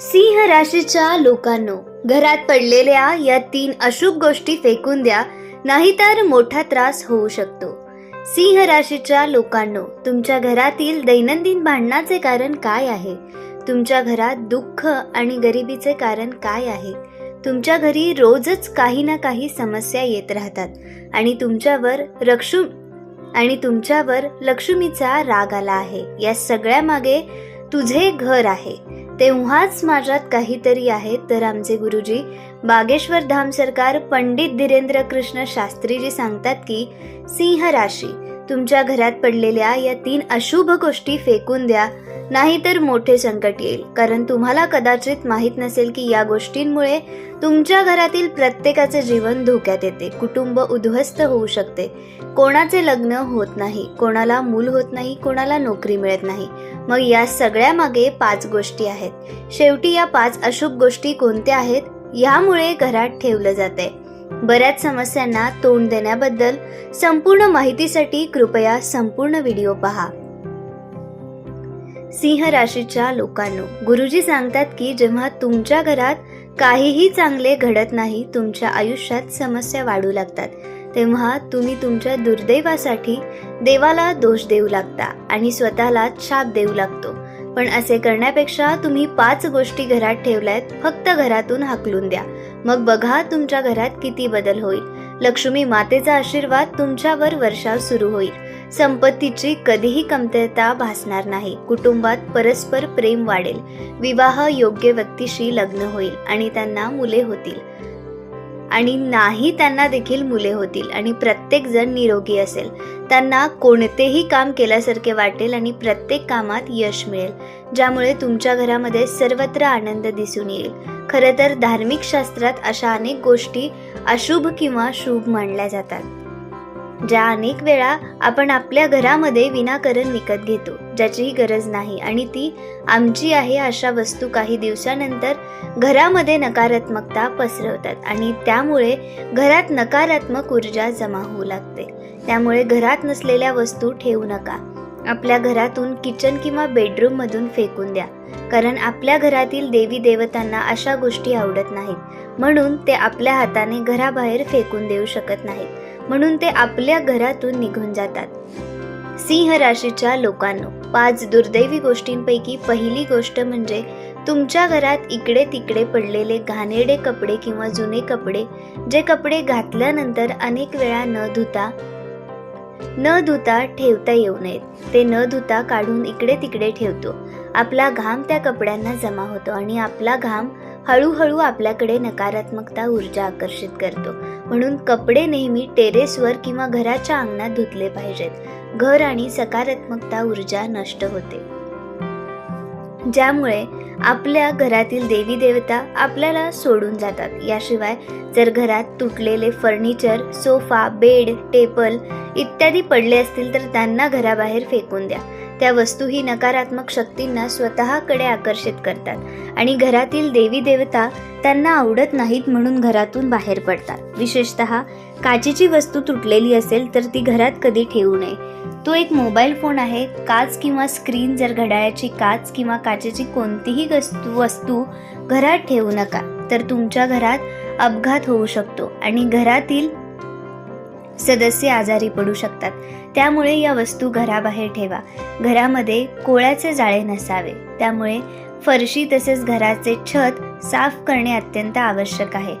सिंह राशीच्या लोकांनो घरात पडलेल्या या तीन अशुभ गोष्टी फेकून द्या नाहीतर मोठा त्रास होऊ शकतो. सिंह राशीच्या लोकांनो तुमच्या घरातील दैनंदिन भांडणाचे कारण काय आहे? तुमच्या घरात दुःख आणि गरिबीचे कारण काय आहे? तुमच्या घरी रोजच काही ना काही समस्या येत राहतात आणि तुमच्यावर रक्षु आणि तुमच्यावर लक्ष्मीचा राग आला आहे. या सगळ्या मागे तुझे घर आहे. तेव्हाच माझ्यात काहीतरी आहे तर आमचे गुरुजी बागेश्वर धाम सरकार पंडित धीरेंद्र कृष्ण शास्त्रीजी सांगतात की सिंह राशी तुमच्या घरात पडलेल्या या तीन अशुभ गोष्टी फेकून द्या नाहीतर मोठे संकट येईल. कारण तुम्हाला कदाचित माहीत नसेल की या गोष्टींमुळे तुमच्या घरातील प्रत्येकाचे जीवन धोक्यात येते. कुटुंब उद्ध्वस्त होऊ शकते. कोणाचे लग्न होत नाही कोणाला मूल होत नाही कोणाला नोकरी मिळत नाही. मग या सगळ्या मागे पाच गोष्टी आहेत. शेवटी या पाच अशुभ गोष्टी कोणत्या आहेत? यामुळे घरात ठेवलं जाते. बऱ्याच समस्यांना तोंड देण्याबद्दल संपूर्ण माहितीसाठी कृपया संपूर्ण व्हिडिओ पहा. सिंह राशीच्या लोकांनो गुरुजी सांगतात की जेव्हा तुमच्या घरात काहीही चांगले घडत नाही तुमच्या आयुष्यात समस्या वाढू लागतात. तेव्हा तुम्ही तुमच्या दुर्दैवासाठी देवाला दोष देऊ लागता आणि स्वतःला छाप देऊ लागतो. पण असे करण्यापेक्षा तुम्ही पाच गोष्टी घरात ठेवल्यात फक्त घरातून हाकलून द्या. मग बघा तुमच्या घरात किती बदल होईल. लक्ष्मी मातेचा आशीर्वाद तुमच्यावर वर्षाव सुरू होईल. संपत्तीची कधीही कमतरता भासणार नाही. कुटुंबात परस्पर प्रेम वाढेल. विवाह योग्य व्यक्तीशी लग्न होईल आणि त्यांना मुले होतील. आणि नाही त्यांना देखील मुले होतील आणि प्रत्येक जण निरोगी असेल. त्यांना कोणतेही काम केल्यासारखे वाटेल आणि प्रत्येक कामात यश मिळेल ज्यामुळे तुमच्या घरामध्ये सर्वत्र आनंद दिसून येईल. खरं तर धार्मिक शास्त्रात अशा अनेक गोष्टी अशुभ किंवा शुभ मानल्या जातात. ज्या अनेक वेळा आपण आपल्या घरामध्ये विनाकारण विकत घेतो ज्याचीही गरज नाही आणि ती आमची आहे अशा वस्तू काही दिवसानंतर घरामध्ये नकारात्मकता पसरवतात आणि त्यामुळे घरात नकारात्मक ऊर्जा जमा होऊ लागते. त्यामुळे घरात नसलेल्या वस्तू ठेवू नका. आपल्या घरातून किचन किंवा बेडरूममधून फेकून द्या. कारण आपल्या घरातील देवी देवतांना अशा गोष्टी आवडत नाहीत. म्हणून ते आपल्या हाताने घराबाहेर फेकून देऊ शकत नाहीत. म्हणून ते आपल्या घरातून निघून जातात. सिंह राशीच्या लोकांनो पाच दुर्दैवी गोष्टींपैकी पहिली गोष्ट म्हणजे तुमच्या घरात इकडे तिकडे पडलेले घाणेरडे कपडे किंवा जुने कपडे जे कपडे घातल्यानंतर अनेक वेळा न धुता न धुता ठेवता येऊ नयेत. ते न धुता काढून इकडे तिकडे ठेवतो. आपला घाम त्या कपड्यांना जमा होतो आणि आपला घाम हळूहळू आपल्याकडे नकारात्मकता ऊर्जा आकर्षित करतो. म्हणून कपडे नेहमी टेरेसवर किंवा घराच्या अंगणात धुतले पाहिजेत. घर आणि सकारात्मकता ऊर्जा नष्ट होते. ज्यामुळे आपल्या घरातील देवी देवता आपल्याला सोडून जातात. याशिवाय जर घरात तुटलेले फर्निचर सोफा बेड टेबल इत्यादी पडले असतील तर त्यांना घराबाहेर फेकून द्या. त्या वस्तू ही नकारात्मक शक्तींना स्वतःकडे आकर्षित करतात आणि घरातील देवी देवता त्यांना आवडत नाहीत म्हणून घरातून बाहेर पडतात. विशेषतः काचेची वस्तू तुटलेली असेल तर ती घरात कधी ठेवू नये. तो एक मोबाईल फोन आहे. काच किंवा स्क्रीन जर घड्याळाची काच किंवा काचेची कोणतीही वस्तू वस्तू घरात ठेवू नका तर तुमच्या घरात अपघात होऊ शकतो आणि घरातील सदस्य आजारी पडू शकतात. त्यामुळे या वस्तू घराबाहेर ठेवा. घरामध्ये कोळ्याचे जाळे नसावे. त्यामुळे फरशी तसेच घराचे छत साफ करणे अत्यंत आवश्यक आहे.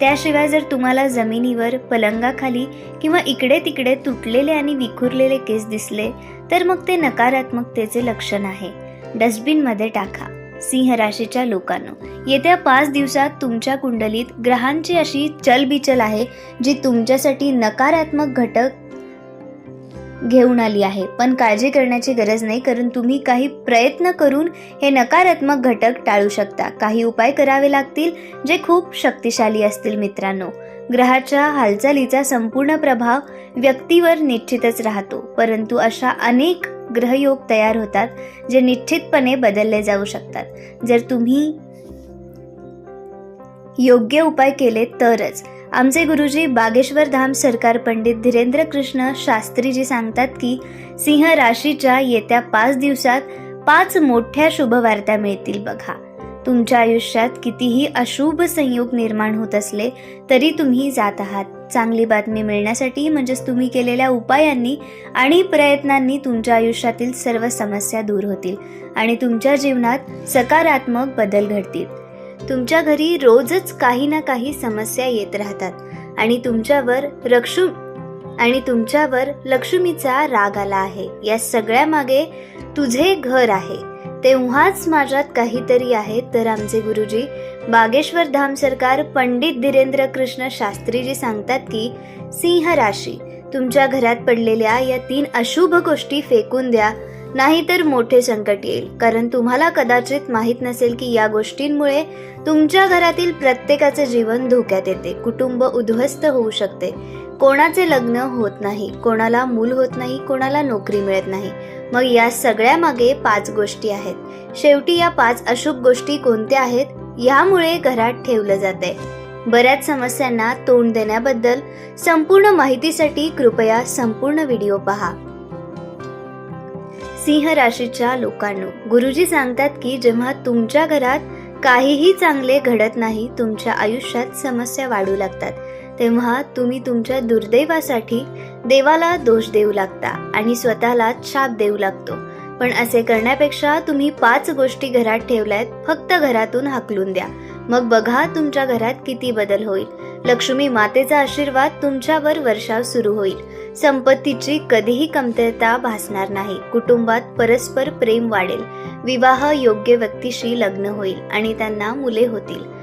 त्याशिवाय जर तुम्हाला जमिनीवर पलंगाखाली किंवा इकडे तिकडे तुटलेले आणि विखुरलेले केस दिसले तर मग ते नकारात्मकतेचे लक्षण आहे. डस्टबिनमध्ये टाका. सिंह राशीच्या लोकांनो येत्या पाच दिवसात तुमच्या कुंडलीत ग्रहांची अशी चलबिचल आहे जी तुमच्यासाठी नकारात्मक घटक घेऊन आली आहे. पण काळजी करण्याची गरज नाही कारण तुम्ही काही प्रयत्न करून हे नकारात्मक घटक टाळू शकता. काही उपाय करावे लागतील जे खूप शक्तिशाली असतील मित्रांनो. ग्रहाच्या हालचालीचा संपूर्ण प्रभाव व्यक्तीवर निश्चितच राहतो परंतु अशा अनेक ग्रहयोग तयार होतात जे निश्चितपणे बदलले जाऊ शकतात. जर तुम्ही योग्य उपाय केले तरच. आमचे गुरुजी बागेश्वर धाम सरकार पंडित धीरेंद्र कृष्ण शास्त्रीजी सांगतात की सिंह राशीच्या येत्या पाच दिवसात पाच मोठ्या शुभवार्ता मिळतील बघा. तुमच्या आयुष्यात कितीही अशुभ संयोग निर्माण होत असले तरी तुम्ही जात आहात. चांगली बातमी मिळण्यासाठी म्हणजेच तुम्ही केलेल्या उपायांनी आणि प्रयत्नांनी तुमच्या आयुष्यातील सर्व समस्या दूर होतील आणि तुमच्या जीवनात सकारात्मक बदल घडतील. तुमच्या घरी रोजच काही ना काही समस्या येत राहतात. आणि तुमच्यावर रक्षू आणि तुमच्यावर लक्ष्मीचा राग आला आहे. या सगळ्या मागे तुझे घर आहे. तेव्हाच माझ्यात काहीतरी आहे तर आमचे गुरुजी बागेश्वर धाम सरकार पंडित धीरेंद्र कृष्ण शास्त्रीजी सांगतात की सिंह राशी तुमच्या घरात पडलेल्या या तीन अशुभ गोष्टी फेकून द्या नाहीतर मोठे संकट येईल. कारण तुम्हाला कदाचित माहीत नसेल की या गोष्टींमुळे तुमच्या घरातील प्रत्येकाचे जीवन धोक्यात येते. कुटुंब उद्ध्वस्त होऊ शकते. कोणाचे लग्न होत नाही कोणाला मूल होत नाही कोणाला नोकरी मिळत नाही. मग या सगळ्या मागे पाच गोष्टी आहेत. शेवटी या पाच अशुभ गोष्टी कोणत्या आहेत? यामुळे घरात ठेवलं जाते बऱ्याच समस्यांना तोंड देण्याबद्दल संपूर्ण माहितीसाठी कृपया संपूर्ण व्हिडिओ पहा. सिंह राशीच्या लोकांनो गुरुजी सांगतात की जेव्हा तुमच्या घरात काहीही चांगले घडत नाही तुमच्या आयुष्यात समस्या वाढू लागतात. तेव्हा तुम्ही तुमच्या दुर्दैवासाठी देवाला दोष देऊ लागता आणि स्वतःला शाप देऊ लागतो. पण असे करण्यापेक्षा तुम्ही पाच गोष्टी घरात ठेवल्यात फक्त घरातून हाकलून द्या. मग बघा तुमच्या घरात किती बदल होईल. लक्ष्मी मातेचा आशीर्वाद तुमच्यावर वर्षाव सुरू होईल. संपत्तीची कधीही कमतरता भासणार नाही. कुटुंबात परस्पर प्रेम वाढेल. विवाह योग्य व्यक्तीशी लग्न होईल आणि त्यांना मुले होतील.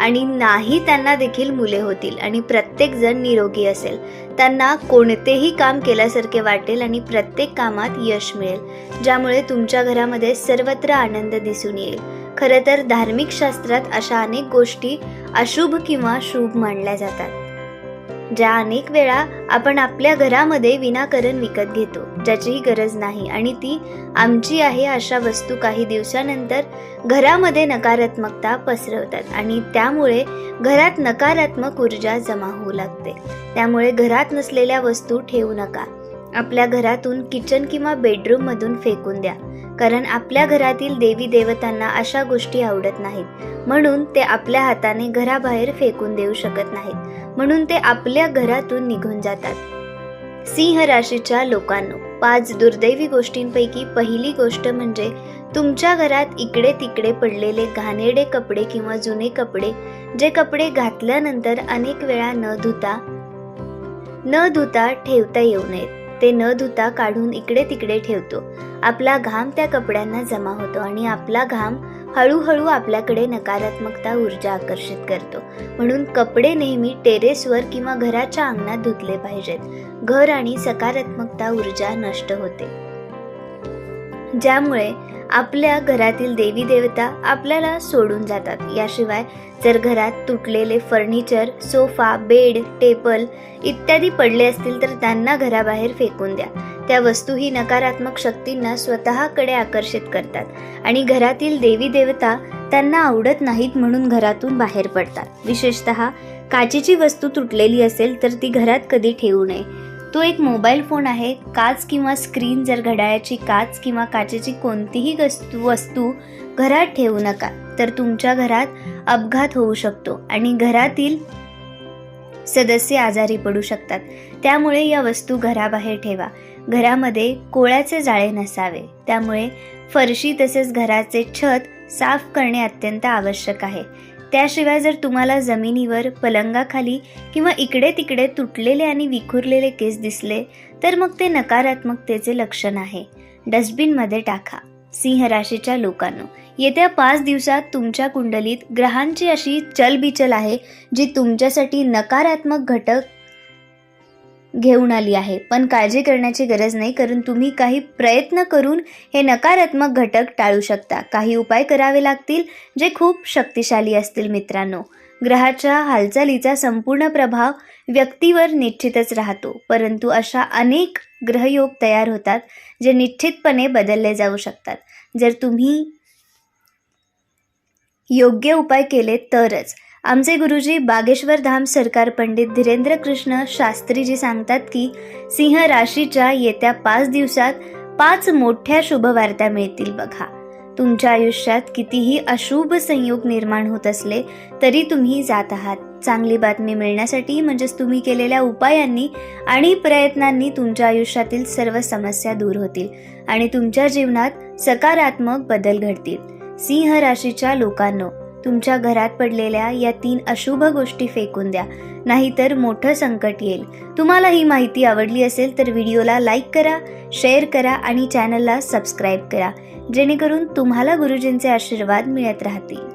आणि नाही त्यांना देखील मुले होतील आणि प्रत्येक जण निरोगी असेल. त्यांना कोणतेही काम केल्यासारखे वाटेल आणि प्रत्येक कामात यश मिळेल ज्यामुळे तुमच्या घरामध्ये सर्वत्र आनंद दिसून येईल. खरं तर धार्मिक शास्त्रात अशा अनेक गोष्टी अशुभ किंवा शुभ मानल्या जातात. ज्या अनेक वेळा आपण आपल्या घरामध्ये विनाकारण विकत घेतो ज्याचीही गरज नाही आणि ती आमची आहे अशा वस्तू काही दिवसानंतर घरामध्ये नकारात्मकता पसरवतात आणि त्यामुळे घरात नकारात्मक ऊर्जा जमा होऊ लागते. त्यामुळे घरात नसलेल्या वस्तू ठेवू नका. आपल्या घरातून किचन किंवा बेडरूममधून फेकून द्या. कारण आपल्या घरातील देवी देवतांना अशा गोष्टी आवडत नाहीत. म्हणून ते आपल्या हाताने घराबाहेर फेकून देऊ शकत नाहीत. म्हणून ते आपल्या घरातून निघून जातात. सिंह राशीच्या लोकांनो पाच दुर्दैवी गोष्टींपैकी पहिली गोष्ट म्हणजे तुमच्या घरात इकडे तिकडे पडलेले घाणेरडे कपडे किंवा जुने कपडे जे कपडे घातल्यानंतर अनेक वेळा न धुता न धुता ठेवता येऊ नयेत. ते न धुता काढून इकडे तिकडे ठेवतो. आपला घाम त्या कपड्यांना जमा होतो आणि आपला घाम हळूहळू आपल्याकडे नकारात्मकता ऊर्जा आकर्षित करतो. म्हणून कपडे नेहमी टेरेसवर किंवा घराच्या अंगणात धुतले पाहिजेत. घर आणि सकारात्मकता ऊर्जा नष्ट होते. ज्यामुळे आपल्या घरातील देवी देवता आपल्याला सोडून जातात. याशिवाय जर घरात तुटलेले फर्निचर सोफा बेड टेबल इत्यादी पडले असतील तर त्यांना घराबाहेर फेकून द्या. त्या वस्तू ही नकारात्मक शक्तींना स्वतःकडे आकर्षित करतात आणि घरातील देवी देवता त्यांना आवडत नाहीत म्हणून घरातून बाहेर पडतात. विशेषतः काचेची वस्तू तुटलेली असेल तर ती घरात कधी ठेवू नये. तो एक मोबाईल फोन आहे. काच किंवा स्क्रीन जर घड्याळाची काच किंवा काचेची कोणतीही वस्तू वस्तू घरात ठेवू नका तर तुमच्या घरात अपघात होऊ शकतो आणि घरातील सदस्य आजारी पडू शकतात. त्यामुळे या वस्तू घराबाहेर ठेवा. घरामध्ये कोळ्याचे जाळे नसावे. त्यामुळे फरशी तसेच घराचे छत साफ करणे अत्यंत आवश्यक आहे. त्याशिवाय जर तुम्हाला जमिनीवर पलंगाखाली किंवा इकडे तिकडे तुटलेले आणि विखुरलेले केस दिसले तर मग ते नकारात्मकतेचे लक्षण आहे. डस्टबिनमध्ये टाका. सिंह राशीच्या लोकांनो येत्या पाच दिवसात तुमच्या कुंडलीत ग्रहांची अशी चलबिचल आहे जी तुमच्यासाठी नकारात्मक घटक घेऊन आली आहे. पण काळजी करण्याची गरज नाही कारण तुम्ही काही प्रयत्न करून हे नकारात्मक घटक टाळू शकता. काही उपाय करावे लागतील जे खूप शक्तिशाली असतील मित्रांनो. ग्रहाच्या हालचालीचा संपूर्ण प्रभाव व्यक्तीवर निश्चितच राहतो परंतु अशा अनेक ग्रहयोग तयार होतात जे निश्चितपणे बदलले जाऊ शकतात. जर तुम्ही योग्य उपाय केले तरच. आमचे गुरुजी बागेश्वर धाम सरकार पंडित धीरेंद्र कृष्ण शास्त्रीजी सांगतात की सिंह राशीच्या येत्या पाच दिवसात पाच मोठ्या शुभवार्ता मिळतील बघा. तुमच्या आयुष्यात कितीही अशुभ संयोग निर्माण होत असले तरी तुम्ही जात आहात. चांगली बातमी मिळण्यासाठी म्हणजेच तुम्ही केलेल्या उपायांनी आणि प्रयत्नांनी तुमच्या आयुष्यातील सर्व समस्या दूर होतील आणि तुमच्या जीवनात सकारात्मक बदल घडतील. सिंह राशीच्या लोकांनो तुमच्या घरात पडलेल्या या तीन अशुभ गोष्टी फेकून द्या. नाहीतर मोठं संकट येईल. तुम्हाला ही माहिती आवडली असेल तर व्हिडिओला लाईक करा शेअर करा आणि चॅनलला सबस्क्राईब करा. जेणेकरून तुम्हाला गुरुजींचे आशीर्वाद मिळत राहतील.